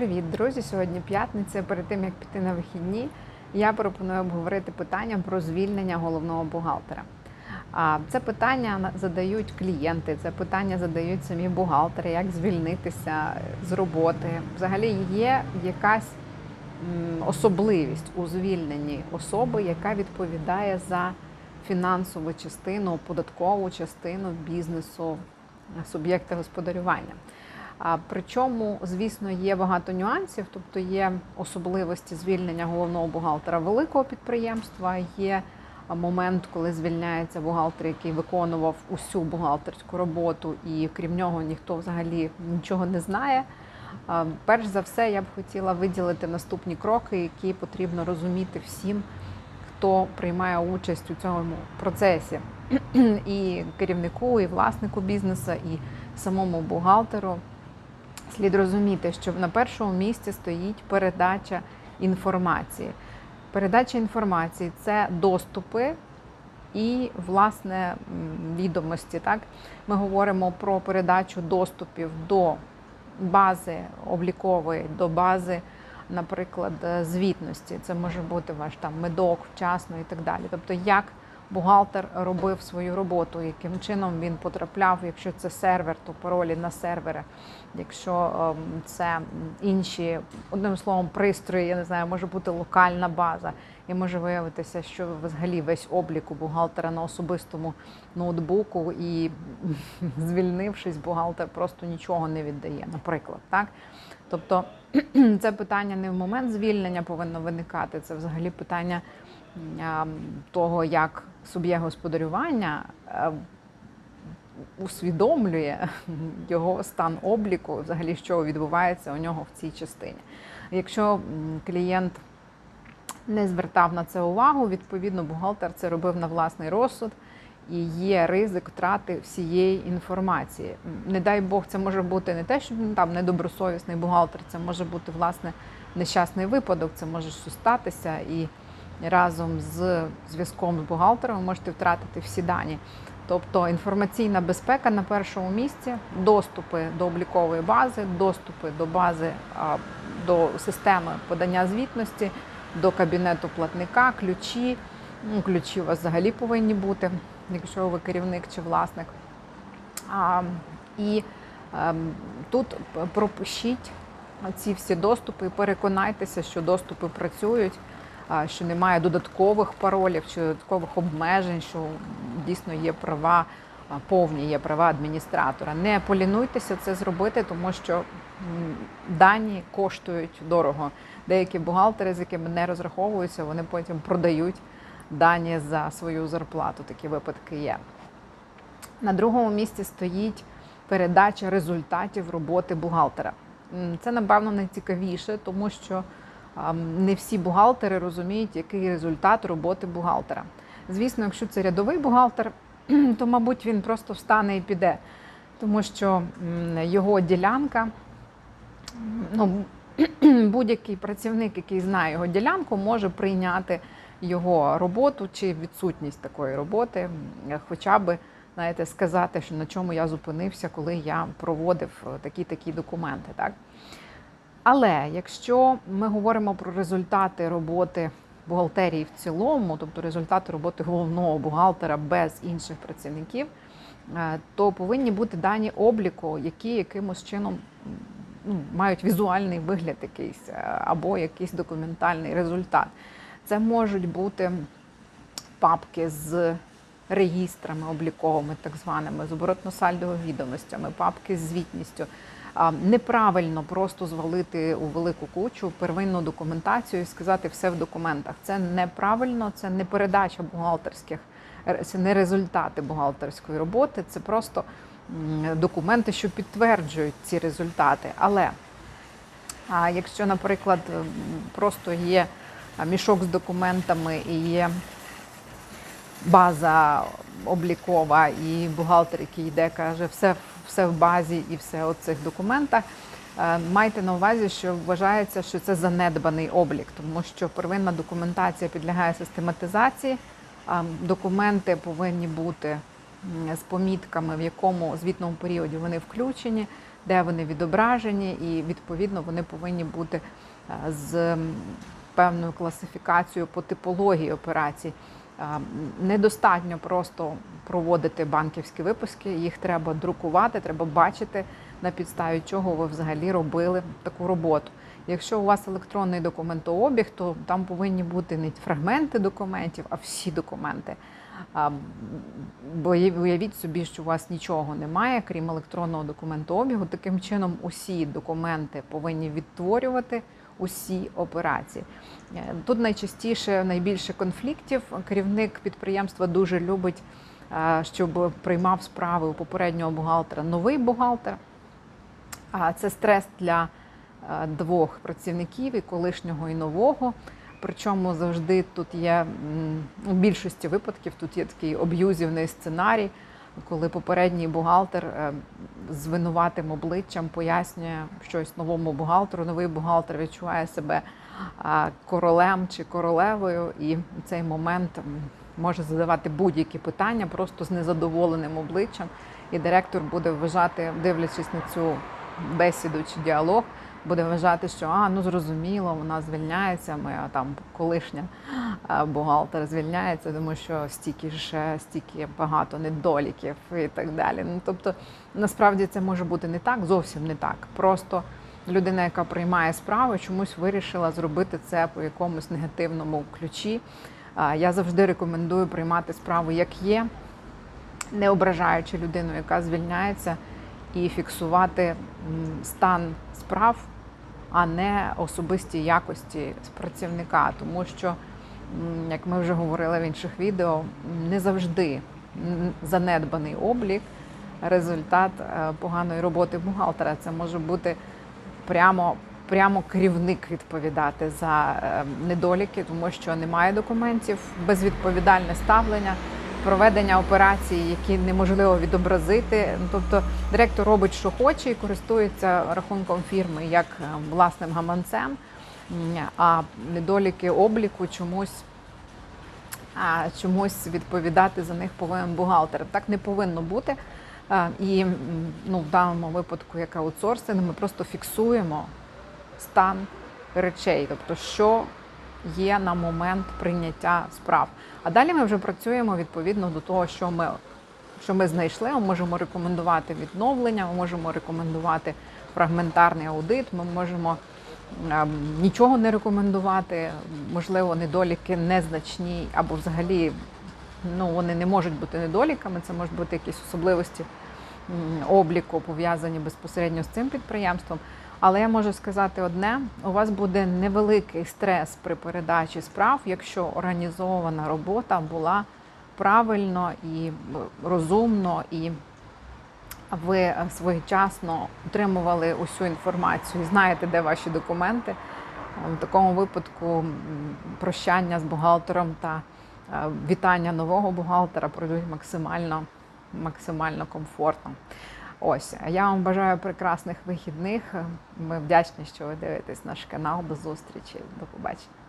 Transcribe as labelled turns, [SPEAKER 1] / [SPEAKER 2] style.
[SPEAKER 1] привіт, друзі! Сьогодні п'ятниця. Перед тим як піти на вихідні, я пропоную обговорити питання про звільнення головного бухгалтера. Це питання задають клієнти, це питання задають самі бухгалтери, як звільнитися з роботи. Взагалі є якась особливість у звільненні особи, яка відповідає за фінансову частину, податкову частину бізнесу суб'єкта господарювання. Причому, звісно, є багато нюансів, тобто є особливості звільнення головного бухгалтера великого підприємства. Є момент, коли звільняється бухгалтер, який виконував усю бухгалтерську роботу, і крім нього ніхто взагалі нічого не знає. Перш за все, я б хотіла виділити наступні кроки, які потрібно розуміти всім, хто приймає участь у цьому процесі, і керівнику, і власнику бізнесу, і самому бухгалтеру. Слід розуміти, що на першому місці стоїть передача інформації. Передача інформації це доступи і власне відомості. Так? Ми говоримо про передачу доступів до бази облікової, до бази, наприклад, е, звітності. Це може бути ваш там медок, вчасно і так далі. Тобто, як бухгалтер робив свою роботу, яким чином він потрапляв, якщо це сервер, то паролі на сервери. Якщо ем, це інші, одним словом, пристрої, я не знаю, може бути локальна база, і може виявитися, що взагалі весь облік у бухгалтера на особистому ноутбуку, і звільнившись, бухгалтер просто нічого не віддає, наприклад, так. Тобто це питання не в момент звільнення повинно виникати, це взагалі питання того, як суб'єкт господарювання е, усвідомлює його стан обліку, взагалі, що відбувається у нього в цій частині. Якщо клієнт не звертав на це увагу, відповідно, бухгалтер це робив на власний розсуд. І є ризик втрати всієї інформації. Не дай Бог, це може бути не те, що він там недобросовісний бухгалтер, це може бути власне нещасний випадок, це може щось статися, і разом з зв'язком з бухгалтером ви можете втратити всі дані. Тобто інформаційна безпека на першому місці, доступи до облікової бази, доступи до бази до системи подання звітності, до кабінету платника, ключі. Ну, ключі у вас взагалі повинні бути, якщо ви керівник чи власник. А, і ем, тут пропишіть ці всі доступи, переконайтеся, що доступи працюють, а, що немає додаткових паролів чи додаткових обмежень, що дійсно є права, повні є права адміністратора. Не полінуйтеся це зробити, тому що дані коштують дорого. Деякі бухгалтери, з якими не розраховуються, вони потім продають дані за свою зарплату. Такі випадки є. На другому місці стоїть передача результатів роботи бухгалтера. Це, напевно, найцікавіше, тому що не всі бухгалтери розуміють, який результат роботи бухгалтера. Звісно, якщо це рядовий бухгалтер, то, мабуть, він просто встане і піде, тому що його ділянка, ну, будь-який працівник, який знає його ділянку, може прийняти його роботу чи відсутність такої роботи, хоча би знаєте, сказати, що на чому я зупинився, коли я проводив е, такі-такі документи. Так? Але якщо ми говоримо про результати роботи бухгалтерії в цілому, тобто результати роботи головного бухгалтера без інших працівників, е, то повинні бути дані обліку, які якимось чином ну, мають візуальний вигляд якийсь е, або якийсь документальний результат. Це можуть бути папки з реєстрами обліковими, так званими, з оборотно-сальдовими відомостями, папки з звітністю. Неправильно просто звалити у велику кучу первинну документацію і сказати все в документах. Це неправильно, це не передача бухгалтерських, це не результати бухгалтерської роботи, це просто документи, що підтверджують ці результати. Але якщо, наприклад, просто є мішок з документами і є база облікова, і бухгалтер, який йде, каже, все, все в базі і все у цих документах. Е, Майте на увазі, що вважається, що це занедбаний облік, тому що первинна документація підлягає систематизації. Документи повинні бути з помітками, в якому звітному періоді вони включені. де вони відображені, і відповідно вони повинні бути е, з певною класифікацією по типології операцій. Недостатньо просто проводити банківські випуски, їх треба друкувати, треба бачити, на підставі чого ви взагалі робили таку роботу. Якщо у вас електронний документообіг, то там повинні бути не фрагменти документів, а всі документи. Бо уявіть собі, що у вас нічого немає, крім електронного документообігу. Таким чином, усі документи повинні відтворювати усі операції. Е, Тут найчастіше найбільше конфліктів. Керівник підприємства дуже любить, е, щоб приймав справи у попереднього бухгалтера новий бухгалтер. А це стрес для е, двох працівників, і колишнього, і нового. Причому завжди тут є у більшості випадків тут є такий об'юзівний сценарій, коли попередній бухгалтер е, з винуватим обличчям пояснює щось новому бухгалтеру. Новий бухгалтер відчуває себе королем чи королевою, і цей момент може задавати будь-які питання просто з незадоволеним обличчям. І директор буде вважати, дивлячись на цю бесіду чи діалог, буде вважати, що а ну зрозуміло, вона звільняється. Моя там колишня а, бухгалтер звільняється, тому що стільки ж е, стільки багато недоліків і так далі. Ну тобто, насправді це може бути не так, зовсім не так. Просто людина, яка приймає справу, чомусь вирішила зробити це по якомусь негативному ключі. Я завжди рекомендую приймати справу як є, не ображаючи людину, яка звільняється, і фіксувати стан справ, а не особисті якості працівника. Тому що, як ми вже говорили в інших відео, не завжди занедбаний облік результат е, поганої роботи бухгалтера. Це може бути прямо. Прямо керівник відповідати за е, недоліки, тому що немає документів, безвідповідальне ставлення, проведення операцій, які неможливо відобразити. Ну, Тобто директор робить, що хоче, і користується рахунком фірми як е, власним гаманцем, а недоліки обліку чомусь. А чомусь відповідати за них повинен бухгалтер. Так не повинно бути. І ну, в даному випадку, як аутсорсинг, ми просто фіксуємо стан речей, тобто що є на момент прийняття справ. А далі ми вже працюємо відповідно до того, що ми, що ми знайшли. Ми можемо рекомендувати відновлення, ми можемо рекомендувати фрагментарний аудит, ми можемо ем, нічого не рекомендувати, можливо, недоліки незначні або взагалі ну, вони не можуть бути недоліками, це можуть бути якісь особливості обліку, пов'язані безпосередньо з цим підприємством. Але я можу сказати одне: у вас буде невеликий стрес при передачі справ, якщо організована робота була правильно і е, розумно, і ви своєчасно отримували усю інформацію, і знаєте, де ваші документи. Е, В такому випадку прощання з бухгалтером та е, вітання нового бухгалтера пройдуть максимально, максимально комфортно. Ось, я вам бажаю прекрасних вихідних. Ми вдячні, що ви дивитесь наш канал. До зустрічі. До побачення.